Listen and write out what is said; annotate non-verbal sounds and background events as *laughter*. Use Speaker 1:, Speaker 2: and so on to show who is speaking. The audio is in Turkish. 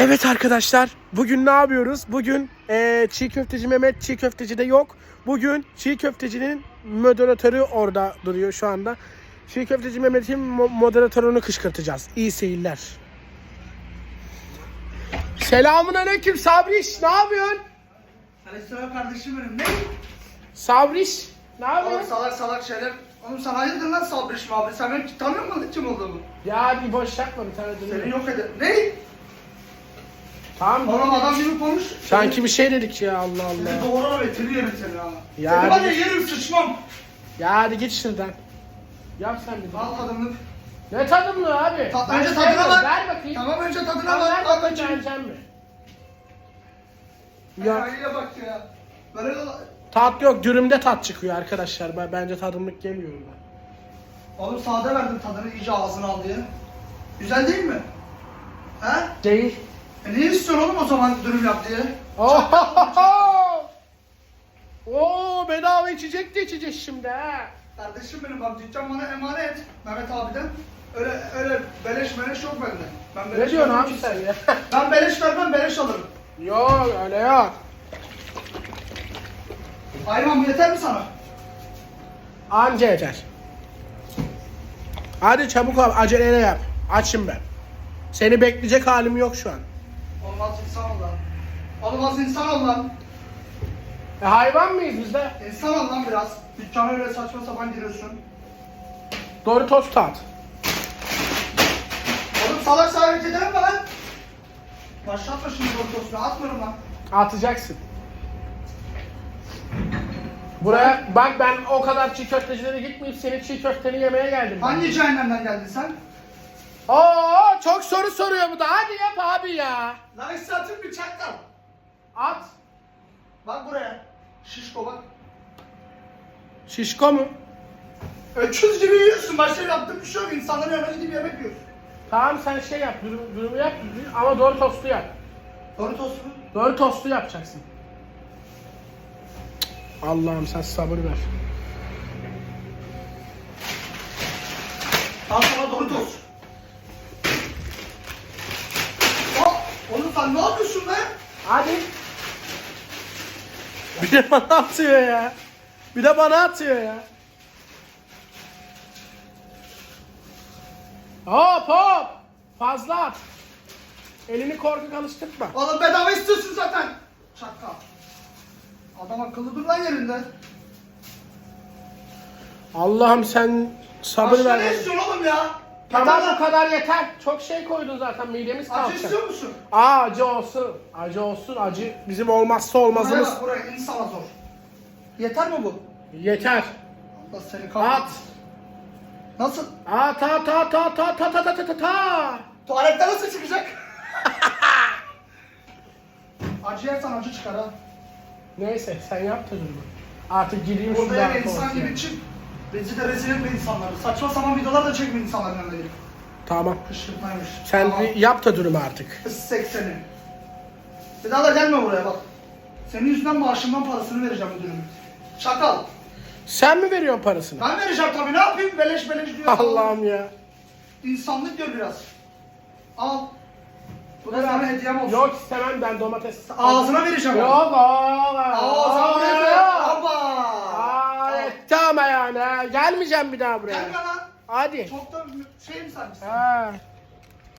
Speaker 1: Evet arkadaşlar bugün ne yapıyoruz? Bugün eee çiğ köfteci Mehmet çiğ köfteci de yok. Bugün çiğ köftecinin moderatörü orada duruyor şu anda. Çiğ köfteci Mehmet'in mo- moderatörünü kışkırtacağız. İyi seyirler. Selamun aleyküm Sabriş ne yapıyorsun?
Speaker 2: Aleykümselam kardeşim benim. Ne?
Speaker 1: Sabriş ne
Speaker 2: Oğlum
Speaker 1: yapıyorsun?
Speaker 2: salak salak şeyler. Oğlum sen hayırdır lan sabrışma abi? Sen beni tanıyor musun kim olduğumu?
Speaker 1: Ya bir boş yapma bir tane
Speaker 2: Seni
Speaker 1: dinle.
Speaker 2: yok ederim. Ne?
Speaker 1: Tamam
Speaker 2: Oğlum adam gibi konuş.
Speaker 1: Sanki bir şey dedik ya Allah
Speaker 2: Seni
Speaker 1: Allah.
Speaker 2: doğru ve tiri yerim seni ha.
Speaker 1: Ya
Speaker 2: Seni var ya yerim sıçmam.
Speaker 1: Ya hadi git şuradan. Yap sen bir.
Speaker 2: Al tadımlık.
Speaker 1: Ne tadımlı abi?
Speaker 2: Ta- önce tadına bak.
Speaker 1: Ver bakayım.
Speaker 2: Tamam önce tadına
Speaker 1: Tamam, ver
Speaker 2: bak. Al
Speaker 1: bakayım beğenecek mi?
Speaker 2: Ya.
Speaker 1: Ya
Speaker 2: Ayıya bak ya. Böyle
Speaker 1: tat yok. Dürümde tat çıkıyor arkadaşlar. Ben bence tadımlık geliyor ben.
Speaker 2: Oğlum sade verdim tadını iyice ağzına al diye. Güzel değil mi? He?
Speaker 1: Değil.
Speaker 2: E niye istiyorsun oğlum o zaman dürüm yap diye? *laughs*
Speaker 1: Oo bedava içecek de içeceğiz şimdi ha.
Speaker 2: Kardeşim benim bak dükkan bana emanet Mehmet abiden. Öyle öyle beleş meleş yok bende. Ben
Speaker 1: Ne
Speaker 2: beleş
Speaker 1: diyorsun
Speaker 2: vermem
Speaker 1: abi sen ya?
Speaker 2: Ben beleş vermem beleş alırım.
Speaker 1: yok öyle yok.
Speaker 2: Ayman bu yeter mi sana?
Speaker 1: Anca yeter. Hadi çabuk ol aceleyle yap. Açım ben. Seni bekleyecek halim yok şu an.
Speaker 2: Olmaz insan ol lan. Olmaz insan ol lan.
Speaker 1: E hayvan mıyız biz de?
Speaker 2: İnsan ol lan biraz. Dükkana öyle saçma sapan giriyorsun.
Speaker 1: Doritos tat.
Speaker 2: Oğlum salak hareket ederim mi lan? Başlatma şimdi ortosunu atmıyorum lan.
Speaker 1: Atacaksın. Buraya bak ben o kadar çiğ köftecilere gitmeyip senin çiğ köfteni yemeye geldim.
Speaker 2: Hangi cehennemden geldin sen?
Speaker 1: Oo çok soru soruyor bu da. Hadi yap abi ya.
Speaker 2: Lan satın bir çakal.
Speaker 1: At.
Speaker 2: Bak buraya. Şişko bak.
Speaker 1: Şişko mu?
Speaker 2: Öküz gibi yiyorsun. Başka yaptığın bir şey yok. İnsanların yanına gidip yemek yiyorsun.
Speaker 1: Tamam sen şey yap. Durum, durumu yap ama doğru tostu yap.
Speaker 2: Doritos mu?
Speaker 1: Doğru tostu yapacaksın. Allah'ım sen sabır ver.
Speaker 2: Al sana Doritos. Aa, sen ne yapıyorsun be?
Speaker 1: Hadi. Bir de bana atıyor ya. Bir de bana atıyor ya. Hop hop. Fazla at. Elini korkak alıştırma.
Speaker 2: Oğlum bedava istiyorsun zaten. Çakal. Adam akıllı dur lan yerinde.
Speaker 1: Allah'ım sen sabır
Speaker 2: Başka
Speaker 1: ver.
Speaker 2: ne istiyorsun oğlum ya?
Speaker 1: Tamam bu kadar yeter. Çok şey koydun zaten midemiz
Speaker 2: Acı
Speaker 1: kalkacak.
Speaker 2: istiyor musun?
Speaker 1: Aa acı olsun. Acı olsun. Acı bizim olmazsa
Speaker 2: Buraya
Speaker 1: olmazımız.
Speaker 2: bak buraya insana zor. Yeter mi bu?
Speaker 1: Yeter.
Speaker 2: Allah seni kahretsin.
Speaker 1: At.
Speaker 2: Nasıl?
Speaker 1: At at at at at at at at at at.
Speaker 2: Tuvalette nasıl çıkacak? *laughs* acı yersen acı çıkar ha.
Speaker 1: Neyse sen yap durumu. Artık
Speaker 2: Burada
Speaker 1: şuradan.
Speaker 2: yani insan gibi çık. Rezil de rezil etme insanları. Saçma sapan videolar da çekme insanların yanına gelip.
Speaker 1: Tamam.
Speaker 2: Kışkırtmaymış.
Speaker 1: Sen
Speaker 2: Tamam.
Speaker 1: yap da durumu artık.
Speaker 2: Isık seni. Bir daha da gelme buraya bak. Senin yüzünden maaşımdan parasını vereceğim müdürüm. Çakal.
Speaker 1: Sen mi veriyorsun parasını?
Speaker 2: Ben vereceğim tabii ne yapayım beleş beleş diyor.
Speaker 1: Allah'ım ya.
Speaker 2: İnsanlık gör biraz. Al. Bu da sana hediyem olsun.
Speaker 1: Yok istemem ben domates.
Speaker 2: Ağzına vereceğim.
Speaker 1: Yok oğlum.
Speaker 2: Aa sen buraya ver. Hoppa.
Speaker 1: Aa
Speaker 2: Al.
Speaker 1: Yetti ama yani. ha. Gelmeyeceğim bir daha buraya.
Speaker 2: Gelme lan.
Speaker 1: Hadi.
Speaker 2: Çok da şey mi sanki?
Speaker 1: Ha.